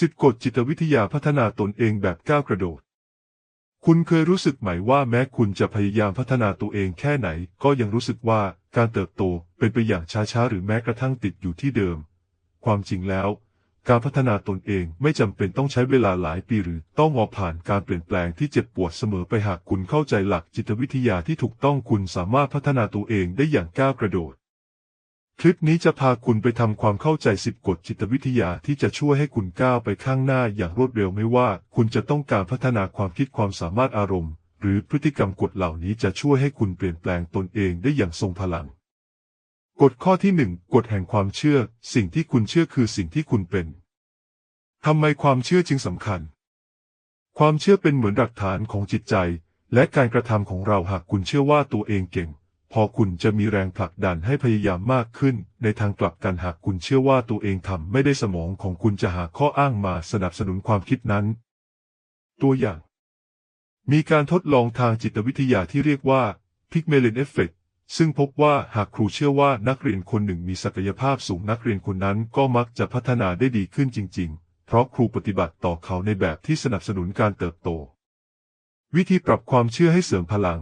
สิบกฎจิตวิทยาพัฒนาตนเองแบบก้าวกระโดด คุณเคยรู้สึกไหมว่าแม้คุณจะพยายามพัฒนาตัวเองแค่ไหน ก็ยังรู้สึกว่าการเติบโตเป็นไปอย่างช้าๆ หรือแม้กระทั่งติดอยู่ที่เดิม ความจริงแล้ว การพัฒนาตนเองไม่จำเป็นต้องใช้เวลาหลายปีหรือต้องมอผ่านการเปลี่ยนแปลงที่เจ็บปวดเสมอไปหากคุณเข้าใจหลักจิตวิทยาที่ถูกต้องคุณสามารถพัฒนาตัวเองได้อย่างก้าวกระโดด คลิปนี้จะพาคุณไปทำความเข้าใจ 10 กฎจิตวิทยาที่จะช่วยให้คุณก้าวไปข้างหน้าอย่างรวดเร็วไม่ว่า คุณจะต้องการพัฒนาความคิดความสามารถอารมณ์ หรือพฤติกรรมกฎเหล่านี้จะช่วยให้คุณเปลี่ยนแปลงตนเองได้อย่างทรงพลัง กฎข้อที่หนึ่งกฎแห่งความเชื่อ สิ่งที่คุณเชื่อคือสิ่งที่คุณเป็นทำไมความเชื่อจึงสำคัญ ความเชื่อเป็นเหมือนหลักฐานของจิตใจ และการกระทำของเราหากคุณเชื่อว่าตัวเองเก่ง พอคุณจะมีแรงผลักดันให้พยายามมากขึ้น ในทางกลับกันหากคุณเชื่อว่าตัวเองทำไม่ได้สมองของคุณจะหาข้ออ้างมาสนับสนุนความคิดนั้น ตัวอย่าง มีการทดลองทางจิตวิทยาที่เรียกว่าพิกเมลินเอฟเฟกซึ่งพบว่าหากครูเชื่อว่านักเรียนคนหนึ่งมีศักยภาพสูงนักเรียนคนนั้นก็มักจะพัฒนาได้ดีขึ้นจริง ๆ เพราะครูปฏิบัติต่อเขาในแบบที่สนับสนุนการเติบโต วิธีปรับความเชื่อให้เสริมพลัง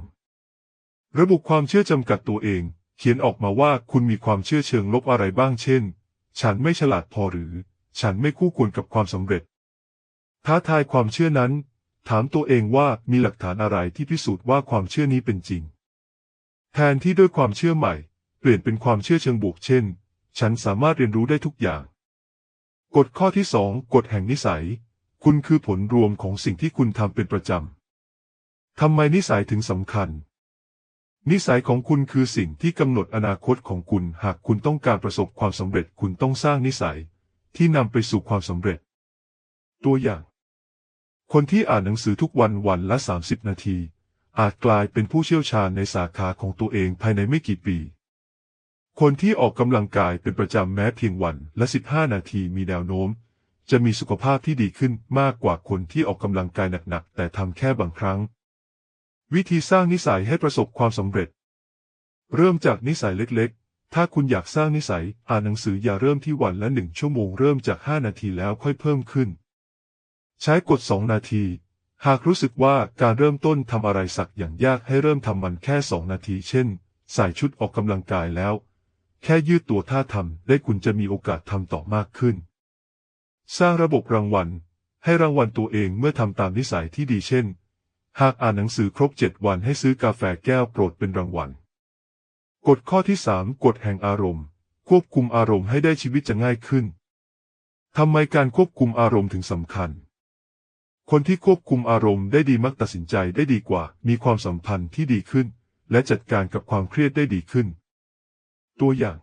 ระบุความเชื่อจำกัดตัวเอง เขียนออกมาว่าคุณมีความเชื่อเชิงลบอะไรบ้างเช่น ฉันไม่ฉลาดพอหรือ ฉันไม่คู่ควรกับความสำเร็จ ท้าทายความเชื่อนั้น ถามตัวเองว่ามีหลักฐานอะไรที่พิสูจน์ว่าความเชื่อนี้เป็นจริง แทนที่ด้วยความเชื่อใหม่ เปลี่ยนเป็นความเชื่อเชิงบวกเช่น ฉันสามารถเรียนรู้ได้ทุกอย่าง กฎข้อที่สองกฎแห่งนิสัย คุณคือผลรวมของสิ่งที่คุณทำเป็นประจำทำไมนิสัยถึงสำคัญ นิสัยของคุณคือสิ่งที่กำหนดอนาคตของคุณ หากคุณต้องการประสบความสำเร็จคุณต้องสร้างนิสัย ที่นำไปสู่ความสำเร็จ ตัวอย่าง คนที่อ่านหนังสือทุกวันวันละ 30 นาที อาจกลายเป็นผู้เชี่ยวชาญในสาขาของตัวเองภายในไม่กี่ปี คนที่ออกกำลังกายเป็นประจำแม้เพียงวันละ 15 นาทีมีแนวโน้ม จะมีสุขภาพที่ดีขึ้นมากกว่าคนที่ออกกำลังกายหนักๆแต่ทำแค่บางครั้ง วิธีสร้างนิสัยให้ประสบความสำเร็จ เริ่มจากนิสัยเล็กๆ ถ้าคุณอยากสร้างนิสัย อ่านหนังสืออย่าเริ่มที่วันละหนึ่งชั่วโมงเริ่มจาก 5 นาทีแล้วค่อยเพิ่มขึ้น ใช้กด2นาที หากรู้สึกว่าการเริ่มต้นทำอะไรสักอย่างยากให้เริ่มทำมันแค่ 2 นาที เช่น ใส่ชุดออกกำลังกายแล้ว แค่ยืดตัวท่าทำได้คุณจะมีโอกาสทำต่อมากขึ้น สร้างระบบรางวัล ให้รางวัลตัวเองเมื่อทำตามนิสัยที่ดีเช่น หากอ่านหนังสือครบ7วันให้ซื้อกาแฟแก้วโปรดเป็นรางวัล กฎข้อที่3กฎแห่งอารมณ์ ควบคุมอารมณ์ให้ได้ชีวิตจะง่ายขึ้นทำไมการควบคุมอารมณ์ถึงสำคัญ คนที่ควบคุมอารมณ์ได้ดีมักตัดสินใจได้ดีกว่า มีความสัมพันธ์ที่ดีขึ้น และจัดการกับความเครียดได้ดีขึ้น ตัวอย่าง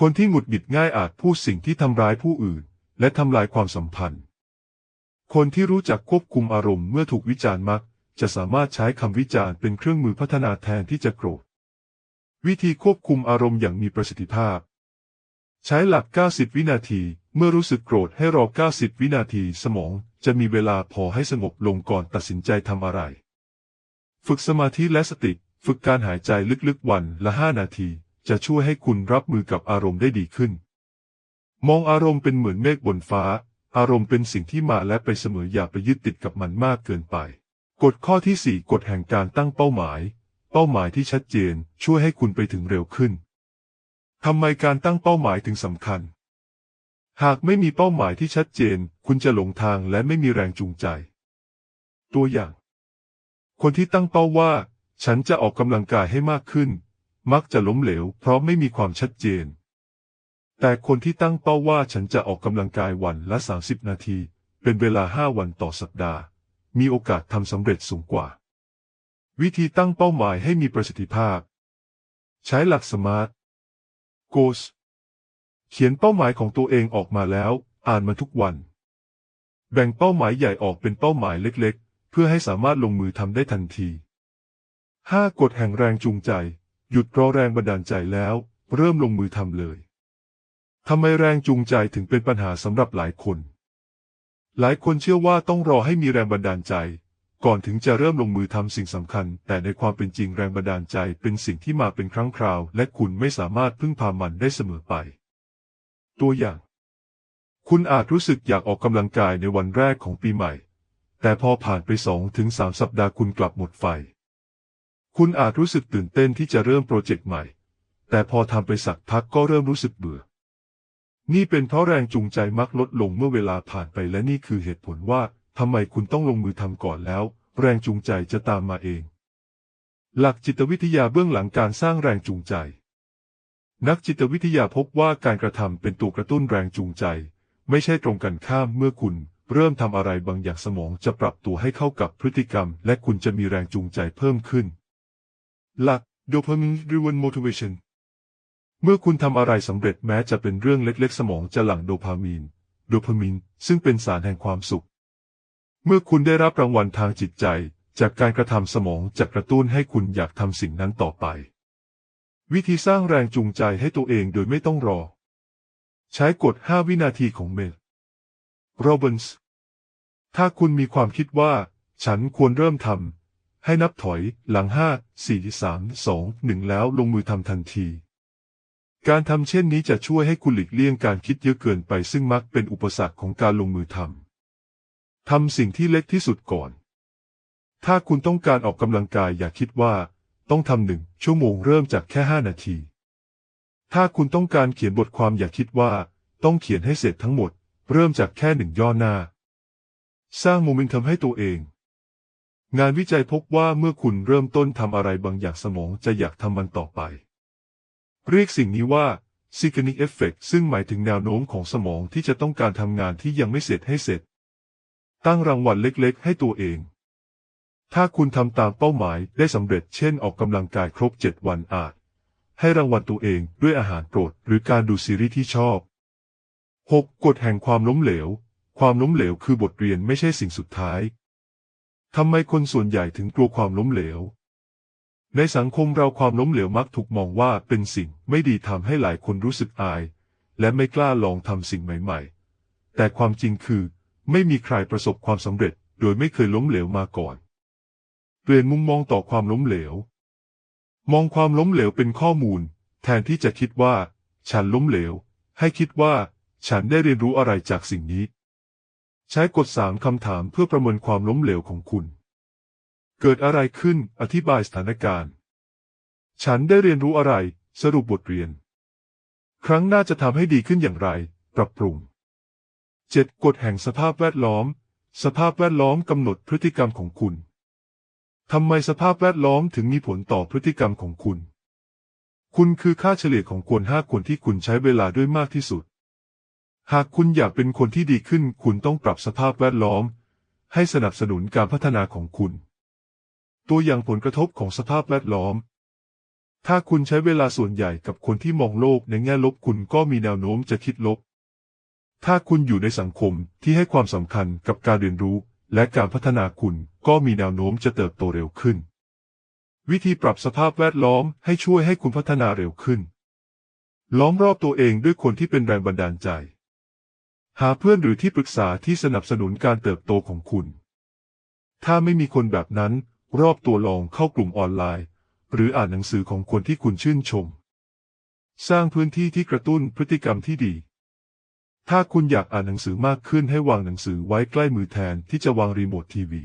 คนที่หงุดหงิดง่ายอาจพูดสิ่งที่ทำร้ายผู้อื่น และทำลายความสัมพันธ์ คนที่รู้จักควบคุมอารมณ์เมื่อถูกวิจารณ์มัก จะสามารถใช้คำวิจารณ์เป็นเครื่องมือพัฒนาแทนที่จะโกรธ วิธีควบคุมอารมณ์อย่างมีประสิทธิภาพ ใช้หลัก 90 วินาที เมื่อรู้สึกโกรธให้รอ 90 วินาทีสมองจะมีเวลาพอให้สงบลงก่อนตัดสินใจทำอะไร ฝึกสมาธิและสติ ฝึกการหายใจลึกๆวันละ 5 นาที จะช่วยให้คุณรับมือกับอารมณ์ได้ดีขึ้น มองอารมณ์เป็นเหมือนเมฆบนฟ้า อารมณ์เป็นสิ่งที่มาและไปเสมออย่าไปยึดติดกับมันมากเกินไป กฎข้อที่ 4 กฎแห่งการตั้งเป้าหมาย เป้าหมายที่ชัดเจนช่วยให้คุณไปถึงเร็วขึ้นทำไมการตั้งเป้าหมายถึงสำคัญ หากไม่มีเป้าหมายที่ชัดเจน คุณจะหลงทางและไม่มีแรงจูงใจ ตัวอย่าง คนที่ตั้งเป้าว่า ฉันจะออกกำลังกายให้มากขึ้น มักจะล้มเหลว เพราะไม่มีความชัดเจน แต่คนที่ตั้งเป้าว่าฉันจะออกกำลังกายวันละ 30 นาที เป็นเวลา 5 วันต่อสัปดาห์ มีโอกาสทำสำเร็จสูงกว่า วิธีตั้งเป้าหมายให้มีประสิทธิภาพ ใช้หลักสมาร์ท Goals เขียนเป้าหมายของตัวเองออกมาแล้ว อ่านมันทุกวัน แบ่งเป้าหมายใหญ่ออกเป็นเป้าหมายเล็ก ๆ เพื่อให้สามารถลงมือทำได้ทันที 5. กฎแห่งแรงจูงใจ หยุดรอแรงบันดาลใจแล้ว เริ่มลงมือทำเลย ทำไมแรงจูงใจถึงเป็นปัญหาสำหรับหลายคน หลายคนเชื่อว่าต้องรอให้มีแรงบันดาลใจ ก่อนถึงจะเริ่มลงมือทำสิ่งสำคัญ แต่ในความเป็นจริงแรงบันดาลใจเป็นสิ่งที่มาเป็นครั้งคราว และคุณไม่สามารถพึ่งพามันได้เสมอไป ตัวอย่าง คุณอาจรู้สึกอยากออกกำลังกายในวันแรกของปีใหม่ แต่พอผ่านไปสองถึงสามสัปดาห์คุณกลับหมดไฟ คุณอาจรู้สึกตื่นเต้นที่จะเริ่มโปรเจกต์ใหม่ แต่พอทำไปสักพักก็เริ่มรู้สึกเบื่อ นี่เป็นเพราะแรงจูงใจมักลดลงเมื่อเวลาผ่านไปและนี่คือเหตุผลว่าทำไมคุณต้องลงมือทำก่อนแล้ว แรงจูงใจจะตามมาเอง หลักจิตวิทยาเบื้องหลังการสร้างแรงจูงใจ นักจิตวิทยาพบว่าการกระทำเป็นตัวกระตุ้นแรงจูงใจ ไม่ใช่ตรงกันข้ามเมื่อคุณ เริ่มทำอะไรบางอย่างสมองจะปรับตัวให้เข้ากับพฤติกรรม และคุณจะมีแรงจูงใจเพิ่มขึ้น หลัก dopamine driven motivation เมื่อคุณทำอะไรสำเร็จแม้จะเป็นเรื่องเล็กๆ สมองจะหลั่งโดพามีน โดพามีนซึ่งเป็นสารแห่งความสุข เมื่อคุณได้รับรางวัลทางจิตใจ จากการกระทำสมองจะกระตุ้นให้คุณอยากทำสิ่งนั้นต่อไป วิธีสร้างแรงจูงใจให้ตัวเองโดยไม่ต้องรอ ใช้กฎ 5 วินาทีของเมลโรบินส์ถ้าคุณมีความคิดว่า ฉันควรเริ่มทำให้นับถอยหลัง5 4 3 2 1แล้วลงมือทำทันที การทำเช่นนี้จะช่วยให้คุณหลีกเลี่ยงการคิดเยอะเกินไปซึ่งมักเป็นอุปสรรคของการลงมือทำ ทำสิ่งที่เล็กที่สุดก่อน ถ้าคุณต้องการออกกำลังกายอย่าคิดว่า ต้องทำหนึ่งชั่วโมงเริ่มจากแค่5นาที ถ้าคุณต้องการเขียนบทความอย่าคิดว่า ต้องเขียนให้เสร็จทั้งหมด เริ่มจากแค่หนึ่งย่อหน้า สร้างโมเมนตัมให้ตัวเอง งานวิจัยพบว่าเมื่อคุณเริ่มต้นทำอะไรบางอย่างสมองจะอยากทำมันต่อไป เรียกสิ่งนี้ว่า Signaling Effect ซึ่งหมายถึงแนวโน้มของสมองที่จะต้องการทำงานที่ยังไม่เสร็จให้เสร็จ ตั้งรางวัลเล็กๆ ให้ตัวเอง ถ้าคุณทำตามเป้าหมายได้สำเร็จเช่นออกกำลังกายครบ 7 วันอาจ ให้รางวัลตัวเองด้วยอาหารโปรด หรือการดูซีรีส์ที่ชอบ 6. กฎแห่งความล้มเหลว ความล้มเหลวคือบทเรียนไม่ใช่สิ่งสุดท้ายทำไมคนส่วนใหญ่ถึงกลัวความล้มเหลว ในสังคมเราความล้มเหลวมักถูกมองว่าเป็นสิ่งไม่ดีทำให้หลายคนรู้สึกอาย และไม่กล้าลองทำสิ่งใหม่ ๆ แต่ความจริงคือ ไม่มีใครประสบความสำเร็จ โดยไม่เคยล้มเหลวมาก่อน เปลี่ยนมุมมองต่อความล้มเหลว มองความล้มเหลวเป็นข้อมูล แทนที่จะคิดว่า ฉันล้มเหลว ให้คิดว่า ฉันได้เรียนรู้อะไรจากสิ่งนี้ ใช้กฎสามคำถามเพื่อประเมินความล้มเหลวของคุณ เกิดอะไรขึ้น อธิบายสถานการณ์ ฉันได้เรียนรู้อะไร สรุปบทเรียน ครั้งหน้าจะทำให้ดีขึ้นอย่างไร ปรับปรุง 7. กฎแห่งสภาพแวดล้อม สภาพแวดล้อมกำหนดพฤติกรรมของคุณ ทำไมสภาพแวดล้อมถึงมีผลต่อพฤติกรรมของคุณ คุณคือค่าเฉลี่ยของคนห้าคนที่คุณใช้เวลาด้วยมากที่สุด หากคุณอยากเป็นคนที่ดีขึ้น คุณต้องปรับสภาพแวดล้อม ให้สนับสนุนการพัฒนาของคุณ ตัวอย่างผลกระทบของสภาพแวดล้อม ถ้าคุณใช้เวลาส่วนใหญ่กับคนที่มองโลกในแง่ลบคุณก็มีแนวโน้มจะคิดลบ ถ้าคุณอยู่ในสังคมที่ให้ความสำคัญกับการเรียนรู้ และการพัฒนาคุณก็มีแนวโน้มจะเติบโตเร็วขึ้น วิธีปรับสภาพแวดล้อมให้ช่วยให้คุณพัฒนาเร็วขึ้น ล้อมรอบตัวเองด้วยคนที่เป็นแรงบันดาลใจ หาเพื่อนหรือที่ปรึกษาที่สนับสนุนการเติบโตของคุณถ้าไม่มีคนแบบนั้น รอบตัวลองเข้ากลุ่มออนไลน์ หรืออ่านหนังสือของคนที่คุณชื่นชม สร้างพื้นที่ที่กระตุ้นพฤติกรรมที่ดี ถ้าคุณอยากอ่านหนังสือมากขึ้นให้วางหนังสือไว้ใกล้มือแทนที่จะวางรีโมททีวี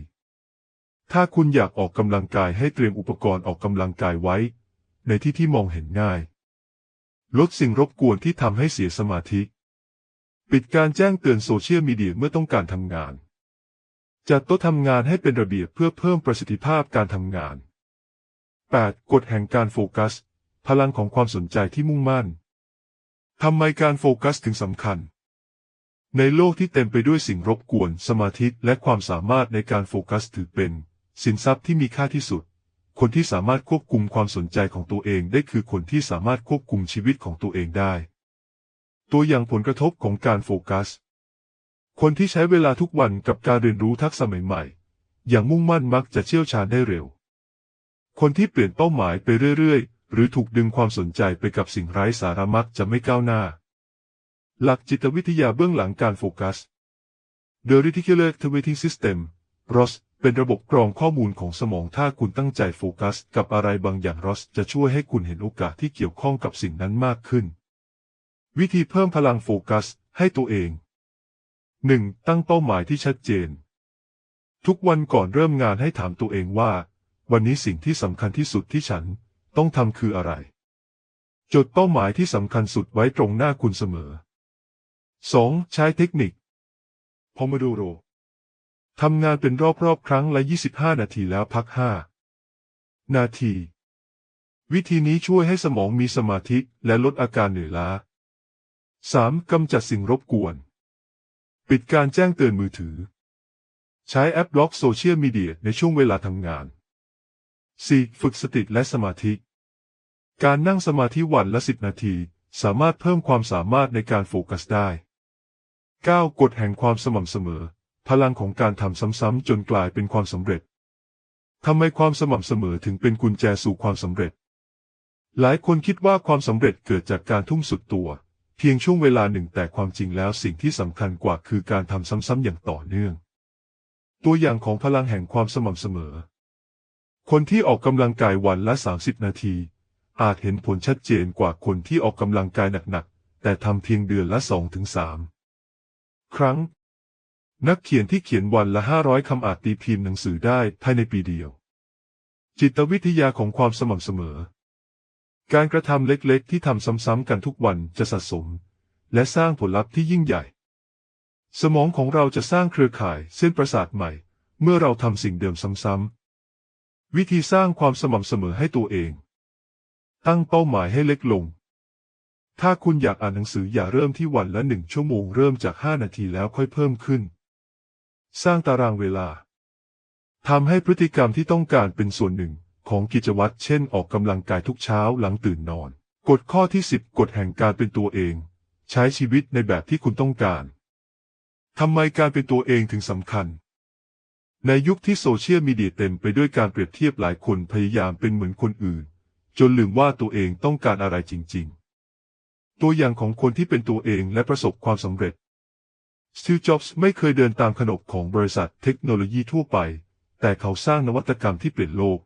ถ้าคุณอยากออกกำลังกายให้เตรียมอุปกรณ์ออกกำลังกายไว้ ในที่ที่มองเห็นง่าย ลดสิ่งรบกวนที่ทำให้เสียสมาธิ ปิดการแจ้งเตือนโซเชียลมีเดียเมื่อต้องการทำงาน จัดโต๊ะทำงานให้เป็นระเบียบเพื่อเพิ่มประสิทธิภาพการทำงาน 8. กฎแห่งการโฟกัส พลังของความสนใจที่มุ่งมั่น ทำไมการโฟกัสถึงสำคัญ ในโลกที่เต็มไปด้วยสิ่งรบกวน สมาธิและความสามารถในการโฟกัสถือเป็น สินทรัพย์ที่มีค่าที่สุด คนที่สามารถควบคุมความสนใจของตัวเองได้คือคนที่สามารถควบคุมชีวิตของตัวเองได้ ตัวอย่างผลกระทบของการโฟกัส คนที่ใช้เวลาทุกวันกับการเรียนรู้ทักษะใหม่ๆ อย่างมุ่งมั่นมักจะเชี่ยวชาญได้เร็ว คนที่เปลี่ยนเป้าหมายไปเรื่อยๆ หรือถูกดึงความสนใจไปกับสิ่งไร้สาระมักจะไม่ก้าวหน้า หลักจิตวิทยาเบื้องหลังการโฟกัส The Reticular Activating System ROS เป็นระบบกรองข้อมูลของสมองถ้าคุณตั้งใจโฟกัส กับอะไรบางอย่าง ROS จะช่วยให้คุณเห็นโอกาสที่เกี่ยวข้องกับสิ่งนั้นมากขึ้น วิธีเพิ่มพลังโฟกัสให้ตัวเอง 1. ตั้งเป้าหมายที่ชัดเจน ทุกวันก่อนเริ่มงานให้ถามตัวเองว่า วันนี้สิ่งที่สำคัญที่สุดที่ฉันต้องทำคืออะไร จดเป้าหมายที่สำคัญสุดไว้ตรงหน้าคุณเสมอ 2. ใช้เทคนิคพอมาดูโรทำงานเป็นรอบๆ ครั้งละ 25 นาทีแล้วพัก 5 นาที วิธีนี้ช่วยให้สมองมีสมาธิและลดอาการเหนื่อยล้า 3. กำจัดสิ่งรบกวน ปิดการแจ้งเตือนมือถือ ใช้แอปบล็อกโซเชียลมีเดียในช่วงเวลาทำงาน 4. ฝึกสติและสมาธิ การนั่งสมาธิวันละ 10 นาที สามารถเพิ่มความสามารถในการโฟกัสได้ 9. กฎแห่งความสม่ำเสมอ พลังของการทำซ้ำๆจนกลายเป็นความสำเร็จทำไมความสม่ำเสมอถึงเป็นกุญแจสู่ความสำเร็จ หลายคนคิดว่าความสำเร็จเกิดจากการทุ่มสุดตัว เพียงช่วงเวลาหนึ่งแต่ความจริงแล้วสิ่งที่สำคัญกว่าคือการทำซ้ำๆอย่างต่อเนื่อง ตัวอย่างของพลังแห่งความสม่ำเสมอ คนที่ออกกำลังกายวันละ 30 นาที อาจเห็นผลชัดเจนกว่าคนที่ออกกำลังกายหนักๆ แต่ทำเพียงเดือนละ 2-3 ครั้ง นักเขียนที่เขียนวันละ 500 คำอาจตีพิมพ์หนังสือได้ภายในปีเดียว จิตวิทยาของความสม่ำเสมอ การกระทำเล็กๆ ที่ทำซ้ำๆกันทุกวันจะสะสม และสร้างผลลัพธ์ที่ยิ่งใหญ่ สมองของเราจะสร้างเครือข่ายเส้นประสาทใหม่ เมื่อเราทำสิ่งเดิมซ้ำๆวิธีสร้างความสม่ำเสมอให้ตัวเอง ตั้งเป้าหมายให้เล็กลง ถ้าคุณอยากอ่านหนังสืออย่าเริ่มที่วันละหนึ่งชั่วโมงเริ่มจาก5นาทีแล้วค่อยเพิ่มขึ้น สร้างตารางเวลาทำให้พฤติกรรมที่ต้องการเป็นส่วนหนึ่ง ของกิจวัตรเช่นออกกำลังกายทุกเช้าหลังตื่นนอน กฎข้อที่ 10 กฎแห่งการเป็นตัวเอง ใช้ชีวิตในแบบที่คุณต้องการทำไมการเป็นตัวเองถึงสำคัญ ในยุคที่โซเชียลมีเดียเต็มไปด้วยการเปรียบเทียบหลายคนพยายามเป็นเหมือนคนอื่น จนลืมว่าตัวเองต้องการอะไรจริง ๆ ตัวอย่างของคนที่เป็นตัวเองและประสบความสำเร็จสตีฟจ็อบส์ไม่เคยเดินตามขนบของบริษัทเทคโนโลยีทั่วไป แต่เขาสร้างนวัตกรรมที่เปลี่ยนโลก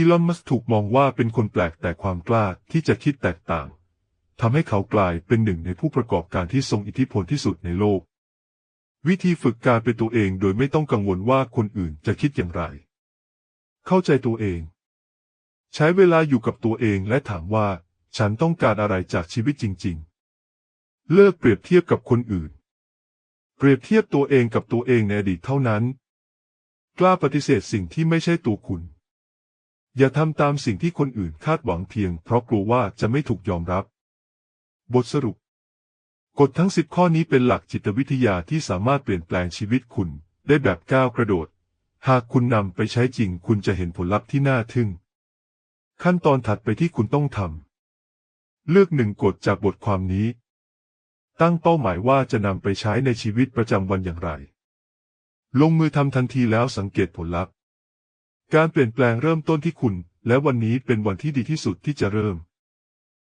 อีลอนมัสถูกมองว่าเป็นคนแปลกแต่ความกล้าที่จะคิดแตกต่าง ทำให้เขากลายเป็นหนึ่งในผู้ประกอบการที่ทรงอิทธิพลที่สุดในโลก วิธีฝึกการเป็นตัวเองโดยไม่ต้องกังวลว่าคนอื่นจะคิดอย่างไร เข้าใจตัวเอง ใช้เวลาอยู่กับตัวเองและถามว่า ฉันต้องการอะไรจากชีวิตจริง ๆ เลิกเปรียบเทียบกับคนอื่น เปรียบเทียบตัวเองกับตัวเองในอดีตเท่านั้น กล้าปฏิเสธสิ่งที่ไม่ใช่ตัวคุณ อย่าทำตามสิ่งที่คนอื่นคาดหวังเพียง เพราะกลัวว่าจะไม่ถูกยอมรับบทสรุป กฎทั้งสิบข้อนี้เป็นหลักจิตวิทยาที่สามารถเปลี่ยนแปลงชีวิตคุณได้แบบก้าวกระโดด หากคุณนำไปใช้จริงคุณจะเห็นผลลัพธ์ที่น่าทึ่ง ขั้นตอนถัดไปที่คุณต้องทำ เลือกหนึ่งกฎจากบทความนี้ ตั้งเป้าหมายว่าจะนำไปใช้ในชีวิตประจำวันอย่างไร ลงมือทำทันทีแล้วสังเกตผลลัพธ์ การเปลี่ยนแปลงเริ่มต้นที่คุณ และวันนี้เป็นวันที่ดีที่สุดที่จะเริ่ม